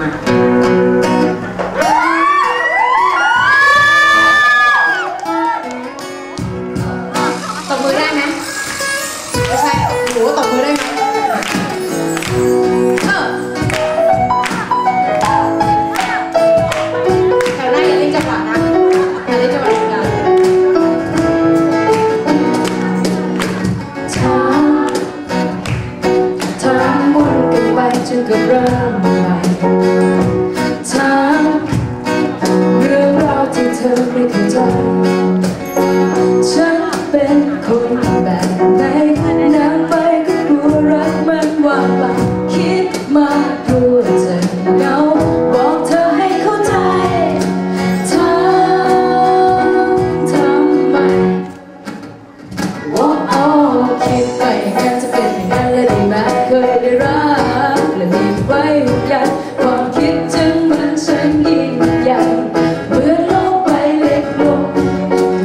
มาตบมือได้ไหมไม่ใช่หนูตบ คิดไปงั้นจะเป็นอย่างนั้นและได้ไหมเคยได้รักและมีไว้ห่วงใยความคิดถึงมันช่างยิ่งใหญ่เมื่อโลกใบเล็กลง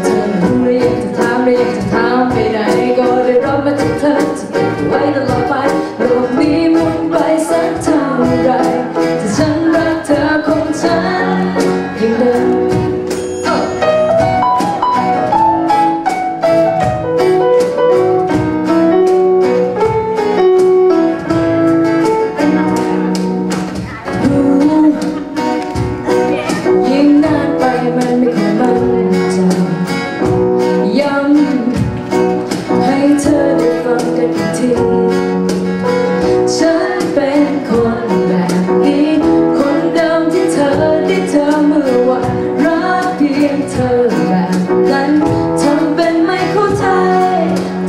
เธอไม่รู้และยังจะถามและยังจะถามไปไหนก็ได้รับมาจากเธอจะเก็บไว้ตลอดไปโลกนี้หมุนไปสักท่าไเธอแบบนั้นทำเป็นไม่เข้าใจ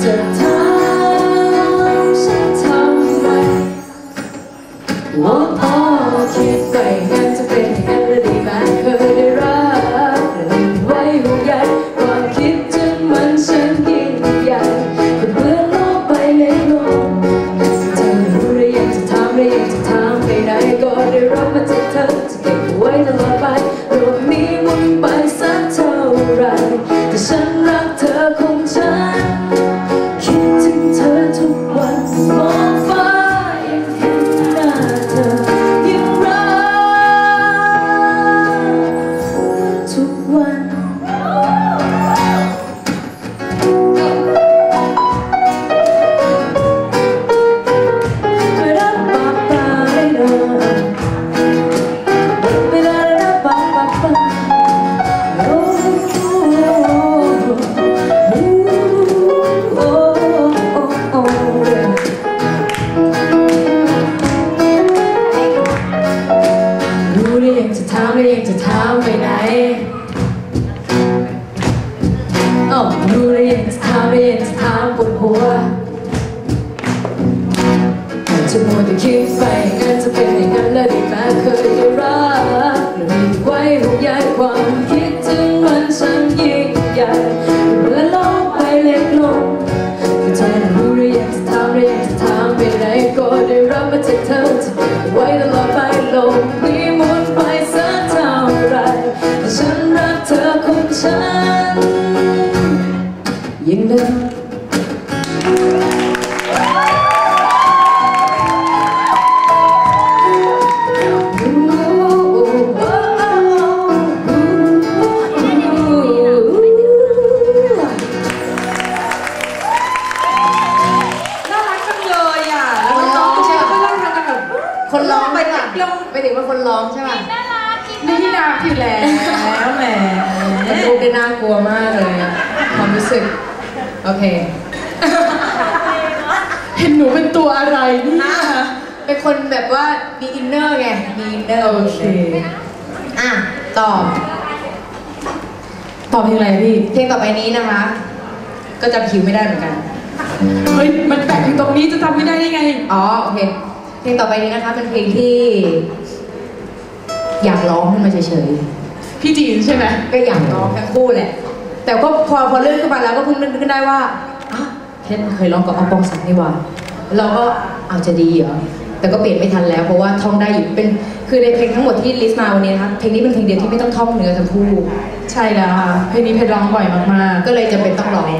จะถามฉันทำไมว่าพ่อคิดไปงั้นจะเป็นอย่างนั้นและดีไหมเคยได้รักและมีไว้ห่วงใยความคิดถึงมันช่างยิ่งใหญ่ก็เบื่อโลกไปเล็กลงเธอไม่รู้และยังจะถามและยังจะถามไปไหนก็ได้รับมาจากเธอจะเก็บไว้ตลอดไปโลกนี้ จะถามได้ยังจะถามไปไหนอ้ารู้ได้ยังจะถามได้ยังจะถามปวดหัวจะมัวแต่คิดไปงั้นจะเป็นอย่างนั้นและได้มาเคยได้รักและมีไว้ห่วงใยความคิดถึงมัน คนร้องไปไปติค่ะดลงไปถึงว่าคนร้องใช่ป่ะนี่นาอยู่แล้วแหมมันดูได้น่ากลัวมากเลยอะความรู้สึก โอเค เห็นหนูเป็นตัวอะไรเนี่ยเป็นคนแบบว่ามีอินเนอร์ไง มีอินเนอร์ โอเค อะต่อตอบเพลงอะไรพี่ เพลงต่อไปนี้นะคะ ก็จำคิวไม่ได้เหมือนกัน เฮ้ย มันแปะอยู่ตรงนี้จะจำไม่ได้ได้ไง อ๋อ โอเคเพ ลงต่อไปนี้นะคะเป็นเพลงที่ อยากร้องขึ้นมาเฉยพี่จีนใช่ไหมๆ ก็อยากร้องทั้งคู่แหละ แต่ก็พอพอเลื่อนขึ้นมาแล้วก็เพิ่งนึกขึ้นได้ว่าอ้าวเพชรเคยร้องกับออฟปองศักดิ์นี่หว่าเราก็เอาจะดีเหรอ แต่ก็เปลี่ยนไม่ทันแล้วเพราะว่าท่องได้อยู่เป็นคือในเพลงทั้งหมดที่ลิสต์มาวันนี้นะคะเพลงนี้เป็นเพลงเดียวที่ไม่ต้องท่องเนื้อทั้งคู่ ใช่แล้วค่ะเพลงนี้เพชรร้องบ่อยมากก็เลยจำเป็นต้องร้อง